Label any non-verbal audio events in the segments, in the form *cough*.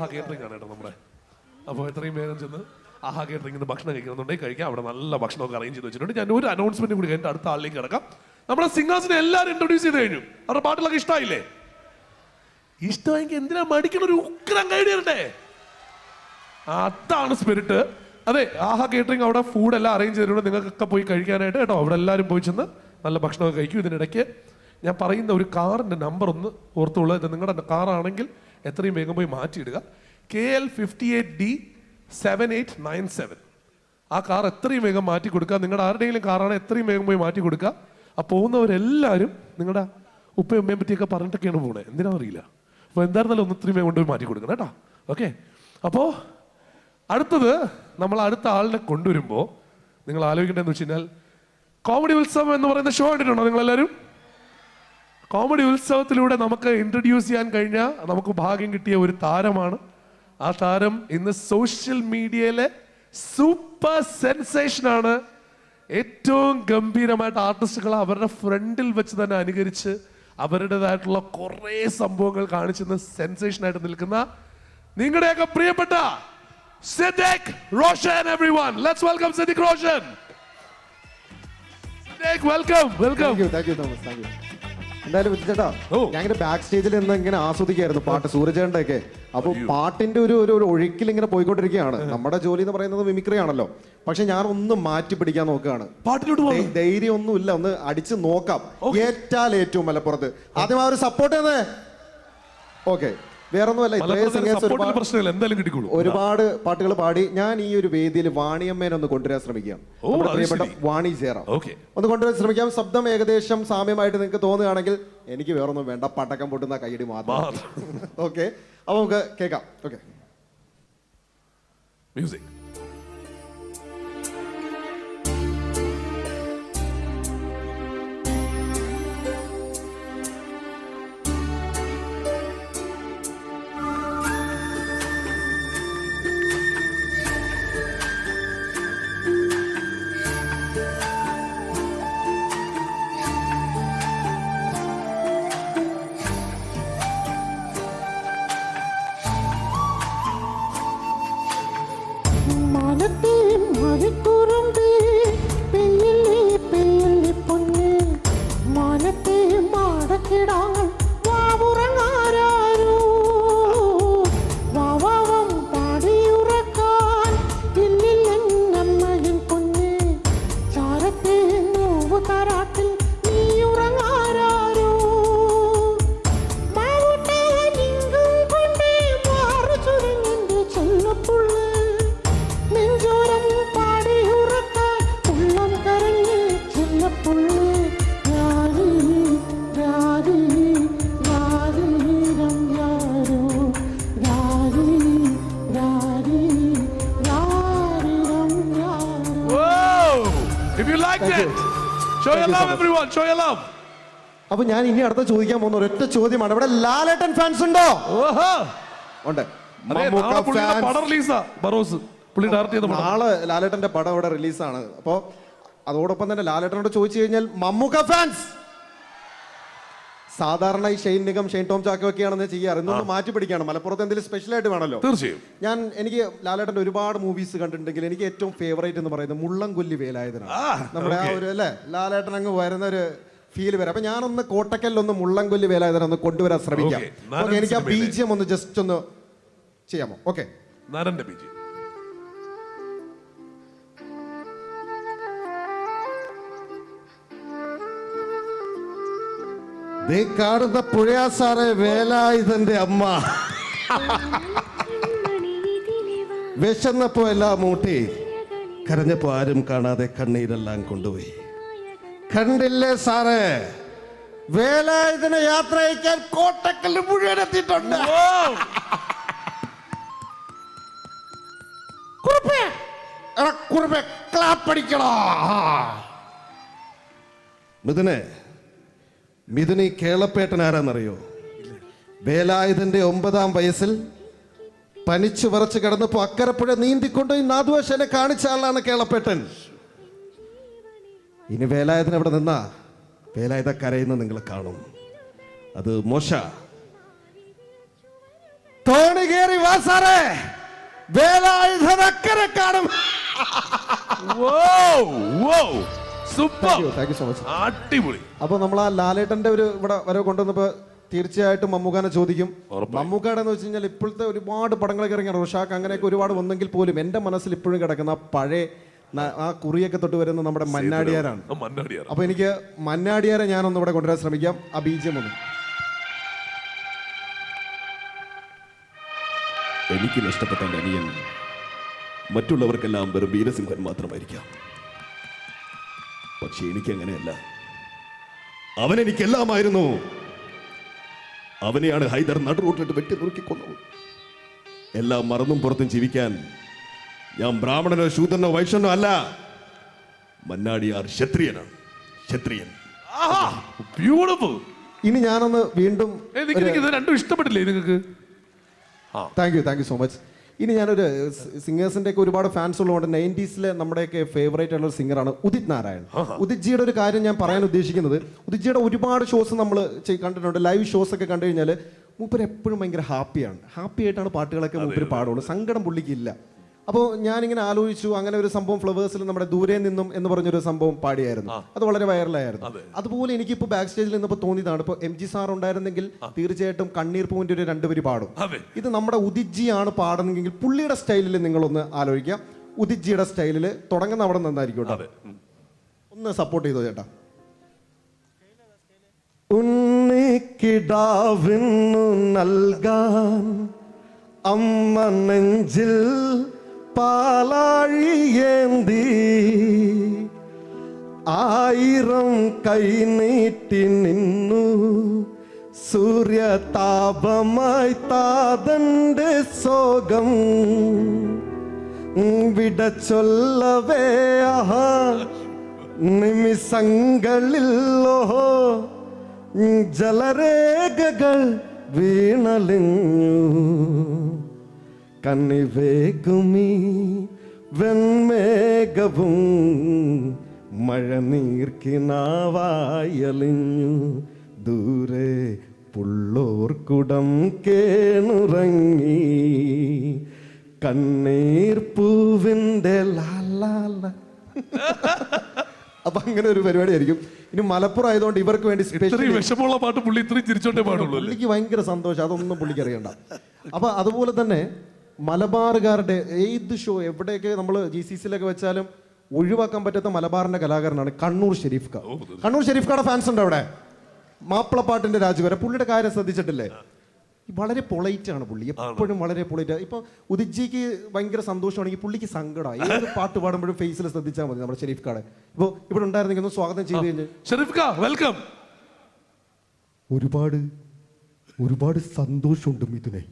ആഹാ catering ആണ് കേട്ടോ നമ്മുടെ. അപ്പോൾ എത്രയും വേഗം ചെന്ന് ആഹാ കേറ്ററിംഗ് ഭക്ഷണം കഴിക്കണമെന്നുണ്ടെങ്കിൽ കഴിക്കാം. അവിടെ നല്ല ഭക്ഷണമൊക്കെ അറേഞ്ച് ചെയ്ത് വെച്ചിട്ടുണ്ട്. ഞാൻ ഒരു അനൗൺസ്മെന്റ് കൂടി കഴിഞ്ഞിട്ട് അടുത്ത ആളിലേക്ക് കിടക്കാം. നമ്മുടെ സിംഗേഴ്സിനെ എല്ലാവരും ഇൻട്രൊഡ്യൂസ് ചെയ്ത് കഴിഞ്ഞു. അവരുടെ പാട്ടിലൊക്കെ ഇഷ്ടമായില്ലേ ഇഷ്ടമായെങ്കിൽ എന്തിനാ മടിക്കണ ഒരു ഉഗ്രം കൈഡി അതാണ് സ്പിരിറ്റ് അതെ ആഹാ കേറ്ററിംഗ് അവിടെ ഫുഡ് എല്ലാം അറേഞ്ച് ചെയ്തിട്ടുണ്ട്. നിങ്ങൾക്കൊക്കെ പോയി കഴിക്കാനായിട്ട് കേട്ടോ. അവിടെ എല്ലാവരും പോയി ചെന്ന് നല്ല ഭക്ഷണമൊക്കെ കഴിക്കും. ഇതിനിടയ്ക്ക് ഞാൻ പറയുന്ന ഒരു കാറിന്റെ നമ്പർ ഒന്ന് ഓർത്തുള്ളൂ ഇത് നിങ്ങളുടെ കാറാണെങ്കിൽ എത്രയും വേഗം പോയി മാറ്റിയിടുക. K L fifty eight D seven eight nine seven ആ കാർ എത്രയും വേഗം മാറ്റി കൊടുക്കുക. നിങ്ങളുടെ ആരുടെയെങ്കിലും കാറാണ് എത്രയും വേഗം പോയി മാറ്റി കൊടുക്കുക. ആ പോകുന്നവരെല്ലാവരും നിങ്ങളുടെ ഉപ്പയും ഉമ്മയും പറ്റിയൊക്കെ പറഞ്ഞിട്ടൊക്കെയാണ് പോണേ. എന്തിനാ അറിയില്ല. അപ്പോൾ എന്തായിരുന്നാലും ഒന്ന് ഇത്രയും വേഗം കൊണ്ടുപോയി മാറ്റി കൊടുക്കണം കേട്ടോ. ഓക്കെ അപ്പോൾ അടുത്തത് നമ്മൾ അടുത്ത ആളിനെ കൊണ്ടുവരുമ്പോൾ നിങ്ങൾ ആലോചിക്കേണ്ടതെന്ന് വെച്ച് കഴിഞ്ഞാൽ കോമഡി ഉത്സവം എന്ന് പറയുന്ന ഷോ കണ്ടിട്ടുണ്ടോ നിങ്ങളെല്ലാവരും? കോമഡി ഉത്സവത്തിലൂടെ നമുക്ക് ഇൻട്രൊഡ്യൂസ് ചെയ്യാൻ കഴിഞ്ഞ നമുക്ക് ഭാഗ്യം കിട്ടിയ ഒരു താരമാണ്. ആ താരം ഇന്ന് സോഷ്യൽ മീഡിയയിലെ സൂപ്പർ സെൻസേഷൻ ആണ്. ഏറ്റവും ഗംഭീരമായിട്ട് ആർട്ടിസ്റ്റുകൾ അവരുടെ ഫ്രണ്ടിൽ വെച്ച് തന്നെ അനുകരിച്ച് അവരുടേതായിട്ടുള്ള കുറേ സംഭവങ്ങൾ കാണിച്ചെന്ന് സെൻസേഷൻ ആയിട്ട് നിൽക്കുന്ന നിങ്ങളുടെയൊക്കെ പ്രിയപ്പെട്ട Siddique Roshan every one let's welcome Siddique Roshan. Siddique welcome welcome thank you thank you thank you എന്തായാലും വിളിച്ചേട്ടാ ഞങ്ങളുടെ ബാക്ക് സ്റ്റേജിൽ നിന്ന് ഇങ്ങനെ ആസ്വദിക്കായിരുന്നു പാട്ട് സൂരജേണ്ട ഒക്കെ അപ്പൊ പാട്ടിന്റെ ഒരു ഒരു ഒഴുക്കിൽ ഇങ്ങനെ പോയിക്കൊണ്ടിരിക്കുകയാണ് നമ്മുടെ ജോലി എന്ന് പറയുന്നത് മിമിക്രി ആണല്ലോ പക്ഷെ ഞാൻ ഒന്ന് മാറ്റി പിടിക്കാൻ നോക്കുകയാണ്. പാട്ടിലോട്ട് ധൈര്യം ഒന്നുമില്ല ഒന്ന് അടിച്ച് നോക്കാം. ഏറ്റാൽ ഏറ്റവും മലപ്പുറത്ത്. ആദ്യം ആ ഒരു സപ്പോർട്ട് തന്നെ. ഓക്കെ വേറൊന്നുമല്ല ഇത്രയും സിംഗേഴ്സ് ഒരുപാട് ഒരുപാട് പാട്ടുകൾ പാടി ഞാൻ ഈ ഒരു വേദിയിൽ വാണിയമ്മേനെ ഒന്ന് കൊണ്ടുവരാൻ ശ്രമിക്കാം. പ്രിയപ്പെട്ട വാണി ജയറാം. ഓക്കെ. ഒന്ന് കൊണ്ടുവരാൻ ശ്രമിക്കാം. ശബ്ദം ഏകദേശം സാമ്യമായിട്ട് നിങ്ങൾക്ക് തോന്നുകയാണെങ്കിൽ എനിക്ക് വേറൊന്നും വേണ്ട. പടക്കം പൊട്ടുന്ന കൈയടി മാത്രം. ഓക്കെ *laughs* അപ്പൊ നമുക്ക് കേൾക്കാം. Okay music show your love everyone show love, love everyone. Show your love. അപ്പൊ ഞാൻ ഇനി അടുത്ത ചോദിക്കാൻ പോകുന്ന ഒരൊറ്റ ചോദ്യമാണ് ഇവിടെ ലാലേട്ടൻ ഫാൻസ് ഉണ്ടോ ഓഹോ. ഉണ്ട്. പടം റിലീസാ ബറോസ് പുള്ളി ഡയറക്ട് ചെയ്ത പടം നാളെ ലാലേട്ടന്റെ പടം ഇവിടെ റിലീസാണ് അപ്പോ അതോടൊപ്പം തന്നെ ലാലേട്ടനോട് ചോദിച്ചു കഴിഞ്ഞാൽ മമ്മൂക്ക ഫാൻസ് സാധാരണ ഈ ഷെയ്ൻ നിഗം ഷെയ്ൻ ടോം ചാക്കോ ഒക്കെയാണെന്ന് ചെയ്യാറ് ഇന്നൊന്ന് മാറ്റി പിടിക്കണം. മലപ്പുറത്ത് എന്തെങ്കിലും സ്പെഷ്യൽ ആയിട്ട് വേണമല്ലോ. തീർച്ചയായും. ഞാൻ എനിക്ക് ലാലേട്ടന്റെ ഒരുപാട് മൂവീസ് കണ്ടിട്ടുണ്ടെങ്കിൽ എനിക്ക് ഏറ്റവും ഫേവറേറ്റ് എന്ന് പറയുന്നത് മുള്ളംകൊല്ലി വേലായുധനാണ്. നമ്മുടെ ആ ഒരു അല്ലേ? ലാലേട്ടൻ അങ്ങ് വരുന്ന ഒരു ഫീൽ വരാം. അപ്പൊ ഞാനൊന്ന് കോട്ടക്കലിലൊന്ന് മുള്ളംകൊല്ലി വേലായുധൻ ഒന്ന് കൊണ്ടുവരാൻ ശ്രമിക്കാം. ഓക്കെ. എനിക്ക് ആ. ബീജിയം ഒന്ന് ജസ്റ്റ് ഒന്ന് ചെയ്യാമോ? ഓക്കെ. നരന്റെ ബീജി ദേ കാണുന്ന പുഴയാ സാറേ വേലായുധന്റെ അമ്മ. വിശന്നപ്പോ എല്ലാം മൂട്ടി. കരഞ്ഞപ്പോ ആരും കാണാതെ കണ്ണീരെല്ലാം കൊണ്ടുപോയി. കണ്ടില്ലേ സാറേ വേലായുധനെ യാത്ര അയക്കാൻ കോട്ടക്കല്ല് മുഴുവൻ എത്തിയിട്ടുണ്ട് കുറുപ്പേ, ക്ലാപ്പടിക്കണോ മിഥുനെ മിഥുനി കേളപ്പേട്ടൻ ആരാന്നറിയോ? വേലായുധന്റെ ഒമ്പതാം വയസ്സിൽ പനിച്ചു വറച്ച് കിടന്നപ്പോ അക്കരപ്പുഴ നീന്തിക്കൊണ്ട് ഈ നാദുവശനെ കാണിച്ച ആളാണ് കേളപ്പേട്ടൻ. ഇനി വേലായുധൻ അവിടെ നിന്നാ? വേലായുധ കരയുന്ന നിങ്ങൾ കാണും. അത് മോശ. തോണി കയറി വാസാറേ വേലായുധനക്കരെ കാണും. Super thank you so much അടിപൊളി. അപ്പൊ നമ്മൾ ആ ലാലേട്ടന്റെ ഒരു ഇവിടെ വരെ കൊണ്ടുവന്നപ്പോ തീർച്ചയായിട്ടും മമ്മൂക്കാനെ ചോദിക്കും. മമ്മൂക്കാടെ എന്ന് വെച്ച് കഴിഞ്ഞാൽ ഇപ്പോഴത്തെ ഒരുപാട് പടങ്ങളൊക്കെ ഇറങ്ങിയ റോഷാക്ക് അങ്ങനെയൊക്കെ ഒരുപാട് വന്നെങ്കിൽ പോലും എന്റെ മനസ്സിൽ ഇപ്പോഴും കിടക്കുന്ന ആ പഴയ ന- ആ കുറിയൊക്കെ തൊട്ട് വരുന്ന നമ്മുടെ മന്നാടിയാരാണ്. മണ്ണാടിയാർ അപ്പൊ എനിക്ക് മന്നാടിയാരെ ഞാനൊന്ന് ഇവിടെ കൊണ്ടുവരാൻ ശ്രമിക്കാം. ആ ബീജം ഒന്ന്. എനിക്ക് നഷ്ടപ്പെട്ട എന്റെ അനിയൻ മറ്റുള്ളവർക്കെല്ലാം വെറും വീരസിംഹൻ മാത്രമായിരിക്കാം. പക്ഷെ എനിക്കങ്ങനെയല്ല. അവൻ എനിക്കെല്ലാമായിരുന്നു അവനെയാണ് ഹൈദർ നടുറൂട്ടിലിട്ട് വെട്ടി നുറുക്കിക്കൊന്നത്. എല്ലാം മറന്നും പുറത്തും ജീവിക്കാൻ ഞാൻ ബ്രാഹ്മണനോ ശൂദ്രനോ വൈശ്യനോ അല്ല. മന്നാടിയാർ ക്ഷത്രിയനാണ്. ക്ഷത്രിയൻ. ബ്യൂട്ടിഫുൾ ഇനി ഞാനൊന്ന് വീണ്ടും ഇത് രണ്ടും ഇഷ്ടപ്പെട്ടില്ലേ നിങ്ങൾക്ക് thank you thank you so much ഇനി ഞാനൊരു സിംഗേഴ്സിന്റെ ഒക്കെ ഒരുപാട് ഫാൻസ് ഉള്ളതുകൊണ്ട് നയന്റീസിലെ നമ്മുടെയൊക്കെ ഫേവറേറ്റ് ആയിട്ടുള്ള സിംഗറാണ് ഉദിത് നാരായൺ. ഉദിത് ജിയുടെ ഒരു കാര്യം ഞാൻ പറയാൻ ഉദ്ദേശിക്കുന്നത് ഉദിത് ജിയുടെ ഒരുപാട് ഷോസ് നമ്മൾ കണ്ടിട്ടുണ്ട്. ലൈവ് ഷോസ് ഒക്കെ കണ്ടു കഴിഞ്ഞാൽ മൂപ്പർ എപ്പോഴും ഭയങ്കര ഹാപ്പിയാണ് ഹാപ്പി ആയിട്ടാണ് പാട്ടുകളൊക്കെ മൂപ്പര് പാടുള്ളൂ. സങ്കടം പുള്ളിക്കില്ല അപ്പോൾ ഞാനിങ്ങനെ ആലോചിച്ചു അങ്ങനെ ഒരു സംഭവം ഫ്ലവേഴ്സിൽ നമ്മുടെ ദൂരെ നിന്നും എന്ന് പറഞ്ഞൊരു സംഭവം പാടിയായിരുന്നു. അത് വളരെ വൈറലായിരുന്നു. അതുപോലെ എനിക്കിപ്പോൾ ബാക്ക് സ്റ്റേജിൽ നിന്നപ്പോൾ തോന്നിയതാണ് ഇപ്പോൾ എം ജി സാർ ഉണ്ടായിരുന്നെങ്കിൽ തീർച്ചയായിട്ടും കണ്ണീർ പൂവിന്റെ ഒരു രണ്ടുപേര് പാടും. ഇത് നമ്മുടെ ഉദിജിയാണ് പാടുന്നതെങ്കിൽ പുള്ളിയുടെ സ്റ്റൈലിൽ നിങ്ങളൊന്ന് ആലോചിക്കാം. ഉദിജിയുടെ സ്റ്റൈലിൽ തുടങ്ങുന്ന അവിടെ നന്നായിരിക്കും. ഒന്ന് സപ്പോർട്ട് ചെയ്തോ ചേട്ടാ? ഉണ്ണിക്കിടാവിന്നു നൽകാൻ അമ്മ നെഞ്ചിൽ പാലാഴിയേന്തി ആയിരം കൈനീട്ടി നിന്നു. സൂര്യതാപമായി താതണ്ട് സോകം വിട ചൊല്ലവേ ആഹാ നിമിഷങ്ങളില്ലോ ജലരേഖകൾ വീണലിഞ്ഞു. കണ്ണിവേഗുമീ വെൺമേഘവും മഴ നീർക്കിനാവായലിഞ്ഞു. ദൂരെ പുള്ളോർക്കുടം കേണുറങ്ങി. കണ്ണീർ പൂവിന്റെ ലാലാല അപ്പൊ അങ്ങനെ ഒരു പരിപാടി ആയിരിക്കും. ഇനി മലപ്പുറം ആയതുകൊണ്ട് ഇവർക്ക് വേണ്ടി ഇത്രയും വിഷമമുള്ള പാട്ട് പുള്ളി ഇത്രയും തിരിച്ചോട്ടേ പാടുള്ളൂ പുള്ളിക്ക് ഭയങ്കര സന്തോഷം. അതൊന്നും പുള്ളിക്ക് അറിയണ്ട. അപ്പൊ അതുപോലെ തന്നെ മലബാറുകാരുടെ ഏത് ഷോ എവിടെയൊക്കെ നമ്മൾ ജി സി സിയിലൊക്കെ വെച്ചാലും ഒഴിവാക്കാൻ പറ്റാത്ത മലബാറിന്റെ കലാകാരനാണ് കണ്ണൂർ ഷെരീഫ് ഖാ കണ്ണൂർ ഷെരീഫ് ഖാടെ ഫാൻസ് ഉണ്ട് അവിടെ? മാപ്പിളപ്പാട്ടിന്റെ രാജുവരെ. പുള്ളിയുടെ കാര്യം ശ്രദ്ധിച്ചിട്ടില്ലേ? വളരെ പൊളൈറ്റ് ആണ് പുള്ളി. എപ്പോഴും വളരെ പൊളൈറ്റ് ഇപ്പൊ ഉദിജിക്ക് ഭയങ്കര സന്തോഷമാണെങ്കിൽ പുള്ളിക്ക് സങ്കടമായി ഏത് പാട്ട് പാടുമ്പോഴും ഫേസിൽ ശ്രദ്ധിച്ചാൽ മതി നമ്മുടെ ഷെരീഫ് ഖാടെ ഇപ്പൊ ഇവിടെ ഉണ്ടായിരുന്നെങ്കിൽ ഒന്ന് സ്വാഗതം ചെയ്ത് കഴിഞ്ഞ്. ഷെരീഫ് കാ വെൽക്കം ഒരുപാട് ഒരുപാട് സന്തോഷമുണ്ട് മിഥുനെ.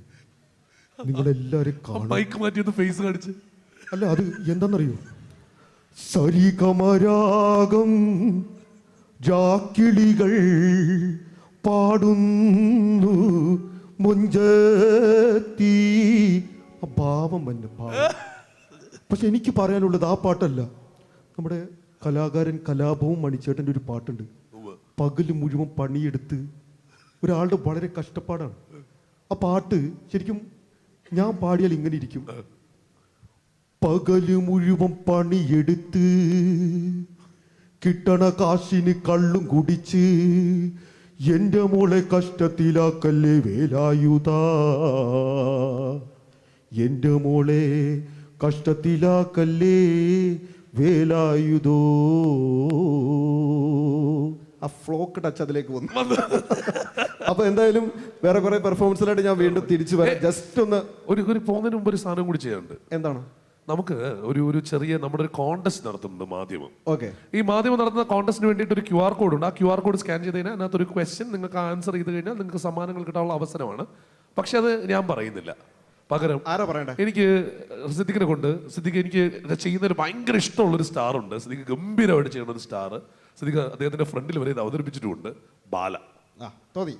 നിങ്ങളെല്ലാരും കാണാൻ ബൈക്ക് മാറ്റിയത് ഫേസ് കാണിച്ച്. അല്ല അത് എന്താണെന്നറിയോ സരികമരാഗം ജാക്കിളികൾ പാടുന്നു മുഞ്ചത്തി. പാവം ഭാവം തന്നെ ഭാവം പക്ഷെ എനിക്ക് പറയാനുള്ളത് ആ പാട്ടല്ല. നമ്മുടെ കലാകാരൻ കലാപവും മണിച്ചേട്ടന്റെ ഒരു പാട്ടുണ്ട്. പകൽ മുഴുവൻ പണിയെടുത്ത് ഒരാളുടെ വളരെ കഷ്ടപ്പാടാണ്. ആ പാട്ട് ശരിക്കും ഞാൻ പാടിയാൽ ഇങ്ങനെ ഇരിക്കും. പകൽ മുഴുവൻ പണിയെടുത്ത് കിട്ടണ കാശിന് കള്ളും കുടിച്ച് എന്റെ മോളെ കഷ്ടത്തിലാക്കല്ലേ വേലായുധ? എന്റെ മോളെ കഷ്ടത്തിലാക്കല്ലേ വേലായുധോ? ആ ഫ്ലോക്ക് ടച്ച് അതിലേക്ക് വന്നു. അപ്പൊ എന്തായാലും വേറെ കുറെ പെർഫോമൻസിലായിട്ട് ഞാൻ വീണ്ടും തിരിച്ചു വരാം. ജസ്റ്റ് ഒന്ന് ഒരു ഒരു പോകുന്നതിന് മുമ്പ് ഒരു സാധനം കൂടി ചെയ്യാറുണ്ട് എന്താണ്? നമുക്ക് ഒരു ഒരു ചെറിയ നമ്മുടെ ഒരു കോണ്ടസ്റ്റ് നടത്തുന്നുണ്ട് മാധ്യമം. ഓക്കെ. ഈ മാധ്യമം നടത്തുന്ന കോണ്ടസ്റ്റിന് വേണ്ടിയിട്ട് ഒരു ക്യു ആർ കോഡ് ഉണ്ട്. ആ ക്യു ആർ കോഡ് സ്കാൻ ചെയ്ത് കഴിഞ്ഞാൽ അതിനകത്ത് ഒരു ക്വസ്റ്റ്യൻ നിങ്ങൾക്ക് ആൻസർ ചെയ്ത് കഴിഞ്ഞാൽ നിങ്ങൾക്ക് സമ്മാനങ്ങൾ കിട്ടാനുള്ള അവസരമാണ്. പക്ഷെ അത് ഞാൻ പറയുന്നില്ല. പകരം ആരാ പറയണ്ടേ? എനിക്ക് സിദ്ദിഖിനെ കൊണ്ട് സിദ്ദിഖ് എനിക്ക് ചെയ്യുന്നതിന് ഭയങ്കര ഇഷ്ടമുള്ളൊരു സ്റ്റാർ ഉണ്ട്. സിദ്ദിഖ് ഗംഭീരമായിട്ട് ചെയ്യുന്ന ഒരു സ്റ്റാർ സിദ്ദിഖ് അദ്ദേഹത്തിന്റെ ഫ്രണ്ടിൽ വരെ ഇത് അവതരിപ്പിച്ചിട്ടുണ്ട് ബാല. തോന്നി.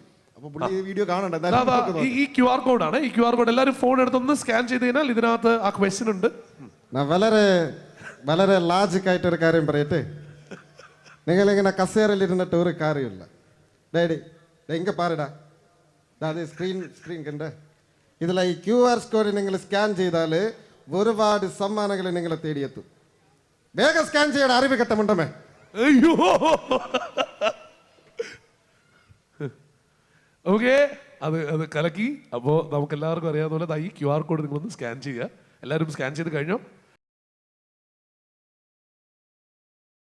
വീഡിയോ കാണണ്ട ഈ- ക്യു ആർ കോഡാണ് ഈ ക്യു ആർ കോഡ് എല്ലാവരും ഫോൺ എടുത്തൊന്ന് സ്കാൻ ചെയ്ത് കഴിഞ്ഞാൽ ഇതിനകത്ത് ആ ക്വസ്റ്റ്യൻ ഉണ്ട്. വളരെ വളരെ ലാജിക് ആയിട്ട് ഒരു കാര്യം പറയട്ടെ. നിങ്ങളിങ്ങനെ കസേരയിലിരുന്നിട്ട് ഒരു കാര്യമില്ല ഡേഡി എങ്ക പാരടാ. അത് സ്ക്രീൻ സ്ക്രീൻ കണ്ട്. ഇതിൽ ഈ ക്യു ആർ കോഡ് നിങ്ങൾ സ്കാൻ ചെയ്താൽ ഒരുപാട് സമ്മാനങ്ങൾ നിങ്ങളെ തേടിയെത്തും. വേഗം സ്കാൻ ചെയ്യണം അറിവ് കെട്ടമുണ്ടമേ അയ്യോ. ഓക്കെ അത് അത് കലക്കി. അപ്പോൾ നമുക്ക് എല്ലാവർക്കും അറിയാവുന്ന പോലെ ഈ ക്യു ആർ കോഡ് നിങ്ങളൊന്ന് സ്കാൻ ചെയ്യുക. എല്ലാവരും സ്കാൻ ചെയ്ത് കഴിഞ്ഞോ?